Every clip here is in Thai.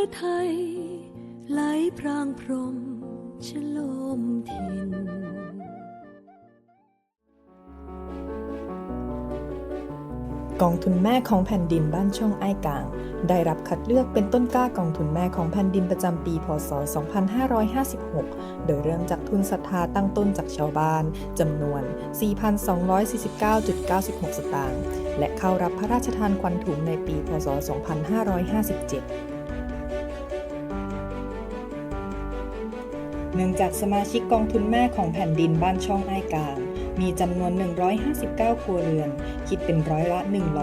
ระไทยไหลพรางพรมชโลมทินกองทุนแม่ของแผ่นดินบ้านช่องไอ้กลาง ได้รับคัดเลือกเป็นต้นกล้ากองทุนแม่ของแผ่นดินประจำปี พศ 2556 โดยเริ่มจากทุนศรัทธาตั้งต้นจากชาวบ้านจำนวน 4,249.96 สตางค์ และเข้ารับพระราชทานควันถุงในปี พศ 2557 นื่องจากสมาชิกกองทุนแม่ของแผ่นดินบ้านช่องไอ้กลาง มีจำนวน 159 ครัวเรือน คิดเป็นร้อยละ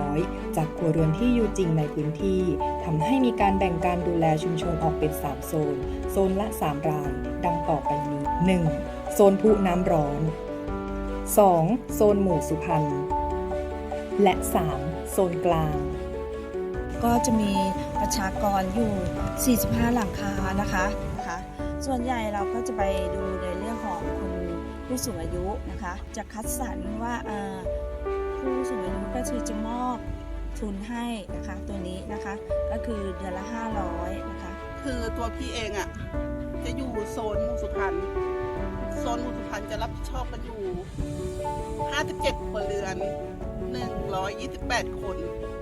100 จากครัวเรือนที่อยู่จริงในพื้นที่ทำให้มีการแบ่งการดูแลชุมชนออกเป็น 3 โซน โซนละ 3 ราย ดังต่อไปนี้ 1. โซนผู้น้ำร้อน 2. โซนหมู่สุพรรณ และ 3. โซนกลาง ก็จะมีประชากรอยู่ 45 หลังคานะคะ ส่วนใหญ่เราก็จะไปดูในเรื่องของคุณผู้สูงอายุนะคะ จะคัดสรรว่าผู้สูงอายุก็คือจะมอบทุนให้นะคะตัวนี้นะคะก็คือเดือนละ 500นะคะคือตัวพี่เองอะ่ะจะอยู่โซนหมู่สุพรรณโซนหมู่สุพรรณจะรับผิดชอบกันอยู่ 57ครัวเรือน 128 คน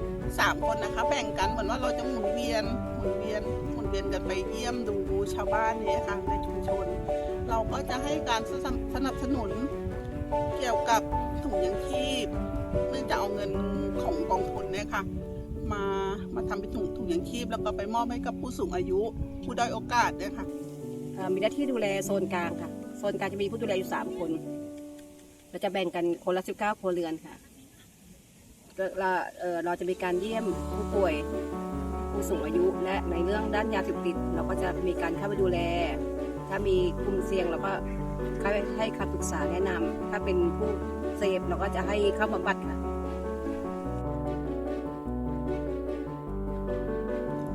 3 คนนะคะ แบ่งกันเหมือนว่าเราจะหมุนเวียนหมุนเวียน เวียนกันไปเยี่ยมดูชาวบ้านเนี่ยค่ะในชุมชน เราก็จะให้การสนับสนุนเกี่ยวกับถุงยังชีพเนื่องจากเอาเงินของกองทุนเนี่ยค่ะมามาทำเป็นถุงถุงยังชีพ แล้วก็ไปมอบให้กับผู้สูงอายุ ผู้ด้อยโอกาสเนี่ยค่ะมีหน้าที่ดูแลโซนกลางค่ะโซนกลางจะมีผู้ดูแลอยู่สามคนเราจะแบ่งกันคนละสิบเก้าครัวเรือนค่ะเราเราจะมีการเยี่ยมผู้ป่วย สูงอายุและในเรื่องด้านยาเสพติด เราก็จะมีการเข้าไปดูแล ถ้ามีกลุ่มเสี่ยงเราก็เข้าไปให้คำปรึกษาแนะนำถ้าเป็นผู้เสพเราก็จะให้เข้าบำบัดค่ะ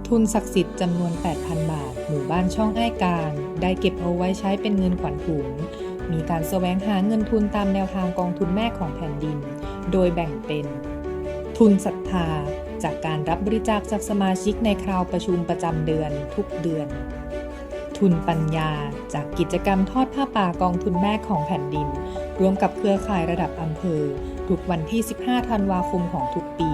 ทุนศักดิ์สิทธิ์จำนวน 8,000 บาท หมู่บ้านช่องอ้ายการ ได้เก็บเอาไว้ใช้เป็นเงินขวัญถุง มีการแสวงหาเงินทุนตามแนวทางกองทุนแม่ของแผ่นดิน โดยแบ่งเป็น ทุนศรัทธา จากการรับบริจาคจากสมาชิกในคราวประชุมประจำเดือนทุกเดือน ทุนปัญญาจากกิจกรรมทอดผ้าป่ากองทุนแม่ของแผ่นดิน ร่วมกับเครือข่ายระดับอำเภอ ทุกวันที่ 15 ธันวาคมของทุกปี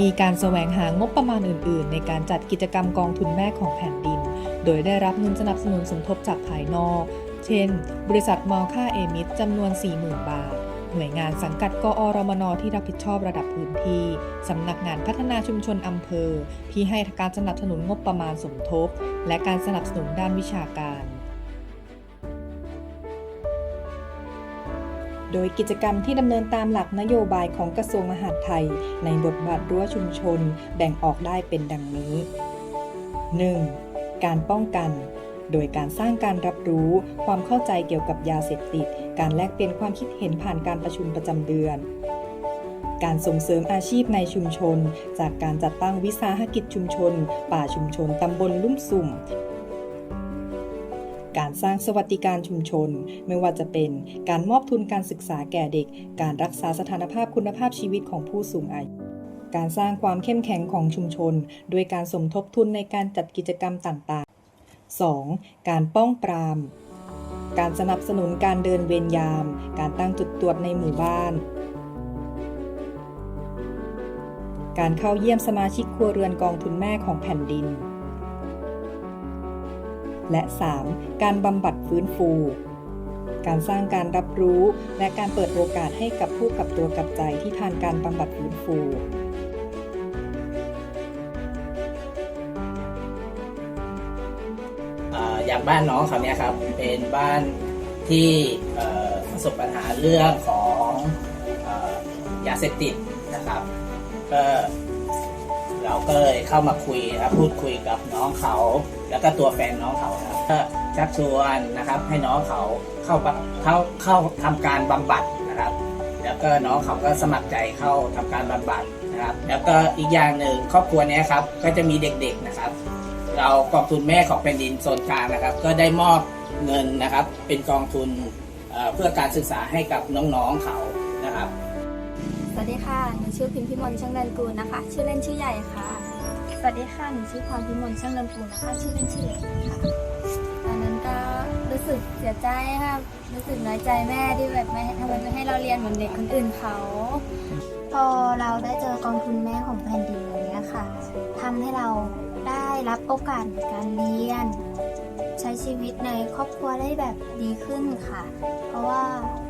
มีการแสวงหางบประมาณอื่น ๆ ในการจัดกิจกรรมกองทุนแม่ของแผ่นดิน โดยได้รับเงินสนับสนุนสมทบจากภายนอก เช่น บริษัทมอลค่าเอมิสจำนวน 40,000 บาท หน่วยงานสังกัดกอรมนที่รับผิดชอบระดับพื้นที่ สำนักงานพัฒนาชุมชนอำเภอ ที่ให้การสนับสนุนงบประมาณสมทบ และการสนับสนุนด้านวิชาการโดยกิจกรรมที่ดำเนินตามหลักนโยบายของกระทรวงมหาดไทย ในบทบาทรั้วชุมชนแบ่งออกได้เป็นดังนี้ 1. การป้องกัน โดยการสร้างการรับรู้ ความเข้าใจเกี่ยวกับยาเสพติด การแลกเปลี่ยนความคิดเห็นผ่านการประชุมประจำเดือน การส่งเสริมอาชีพในชุมชน จากการจัดตั้งวิสาหกิจชุมชน ป่าชุมชนตำบลลุ่มสุ่มการสร้างสวัสดิการชุมชน ไม่ว่าจะเป็นการมอบทุนการศึกษาแก่เด็ก การรักษาสถานภาพคุณภาพชีวิตของผู้สูงอายุ การสร้างความเข้มแข็งของชุมชน โดยการสมทบทุนในการจัดกิจกรรมต่างๆ 2. การป้องปราม การสนับสนุนการเดินเวรยาม การตั้งจุดตรวจในหมู่บ้าน การเข้าเยี่ยมสมาชิกครัวเรือนกองทุนแม่ของแผ่นดิน และ 3. การบำบัดฟื้นฟูการสร้างการรับรู้และการเปิดโอกาสให้กับผู้กับตัวกับใจที่ผ่านการบำบัดฟื้นฟู อ่าอย่างบ้านน้องเขาเนี่ยครับเป็นบ้านที่ประสบปัญหาเรื่องของออยาเสพติดนะครับก็เราก็เลยเข้ามาคุยนะครับพูดคุยกับน้องเขา แล้วก็ตัวแฟนน้องเขานะครับก็ชักชวนนะครับ ให้น้องเขาเข้าบำเข้าเข้าทำการบำบัดนะครับ แล้วก็น้องเขาก็สมัครใจเข้าทำการบำบัดนะครับ แล้วก็อีกอย่างหนึ่งครอบครัวเนี้ยครับก็จะมีเด็กๆนะครับ เรากองทุนแม่ของแผ่นดินโซนกลางนะครับ ก็ได้มอบเงินนะครับ เป็นกองทุนเพื่อการศึกษาให้กับน้องๆเขานะครับ สวัสดีค่ะ หนูชื่อพิมพิมลช่างเดินกูลนะคะ ชื่อเล่นชื่อใหญ่ค่ะ สวัสดีค่ะ หนูชื่อพรพิมลช่างลำพูนนะคะ ชื่อเล่นชื่อเล็กค่ะ ตอนนั้นก็รู้สึกเสียใจค่ะ รู้สึกน้อยใจแม่ที่แบบไม่ทำไมไม่ให้เราเรียนเหมือนเด็กคนอื่นเขา พอเราได้เจอกองทุนแม่ของแผ่นดินอย่างเงี้ยค่ะทำให้เราได้รับโอกาสในการเรียน ใช้ชีวิตในครอบครัวได้แบบดีขึ้นค่ะ เพราะว่า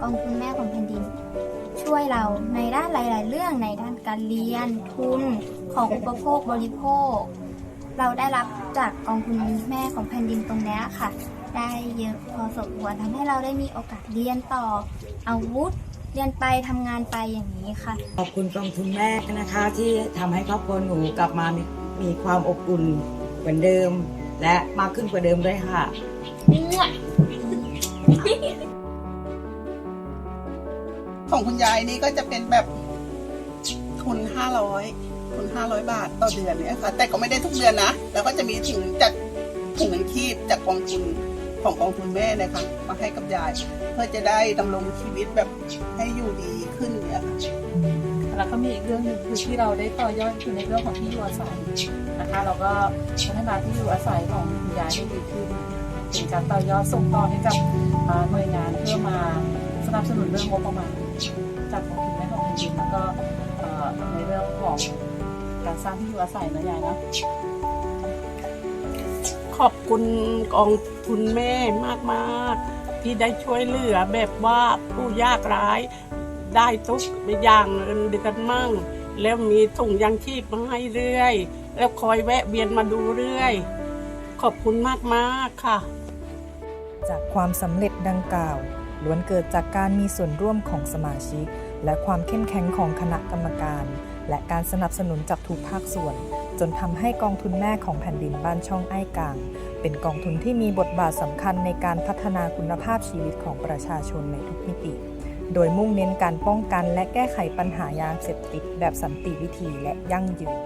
กองทุนแม่ของแผ่นดิน ช่วยเราในด้านหลาย ๆ เรื่องในด้านการเรียนทุนของอุปโภคบริโภค เราได้รับจากกองทุนแม่ของแผ่นดินตรงนี้ค่ะ ได้เยอะพอสมควรทำให้เราได้มีโอกาสเรียนต่ออาวุธ เรียนไปทำงานไปอย่างนี้ค่ะ ขอบคุณกองทุนแม่นะคะ ที่ทำให้ครอบครัวหนูกลับมามีมีความอบอุ่นเหมือนเดิม และมากขึ้นกว่าเดิมด้วยค่ะ ของคุณยายนี่ก็จะเป็นแบบทุนห้าร้อยทุนห้าร้อยบาทต่อเดือนเนี่ยค่ะ แต่ก็ไม่ได้ทุกเดือนนะ แล้วก็จะมีถึงจัดถุงเงินคีบจากกองทุนของกองทุนแม่เนะคะมาให้กับยายเพื่อจะได้ดำรงชีวิตแบบให้อยู่ดีขึ้นเนี่ยค่ะแล้วก็มีอีกเรื่องหนึ่งคือที่เราได้ต่อยอดคือในเรื่องของที่อยู่อาศัยนะคะ เราก็พัฒนาที่อยู่อาศัยของคุณยายให้ดีขึ้นเป็นการต่อยอดส่งต่อให้กับหน่วยงานเพื่อมาสนับสนุนเรื่องงบประมาณจากของคุณแม่ของแผ่นดินแล้วก็ในเรื่องของการสร้างที่อยู่อาศัยนะยายเนาะขอบคุณกองทุนแม่มากๆ ที่ได้ช่วยเหลือแบบว่าผู้ยากไร้ได้ทุกอย่างเงินเดือนมั่ง แล้วมีถุงยังชีพมาให้เรื่อย แล้วคอยแวะเวียนมาดูเรื่อย ขอบคุณมากๆค่ะ จากความสำเร็จดังกล่าวล้วนเกิดจากการมีส่วนร่วมของสมาชิก และความเข้มแข็งของคณะกรรมการ และการสนับสนุนจากทุกภาคส่วน จนทำให้กองทุนแม่ของแผ่นดินบ้านช่องไอ้กลาง เป็นกองทุนที่มีบทบาทสำคัญในการพัฒนาคุณภาพชีวิตของประชาชนในทุกมิติ โดยมุ่งเน้นการป้องกันและแก้ไขปัญหายาเสพติดแบบสันติวิธีและยั่งยืน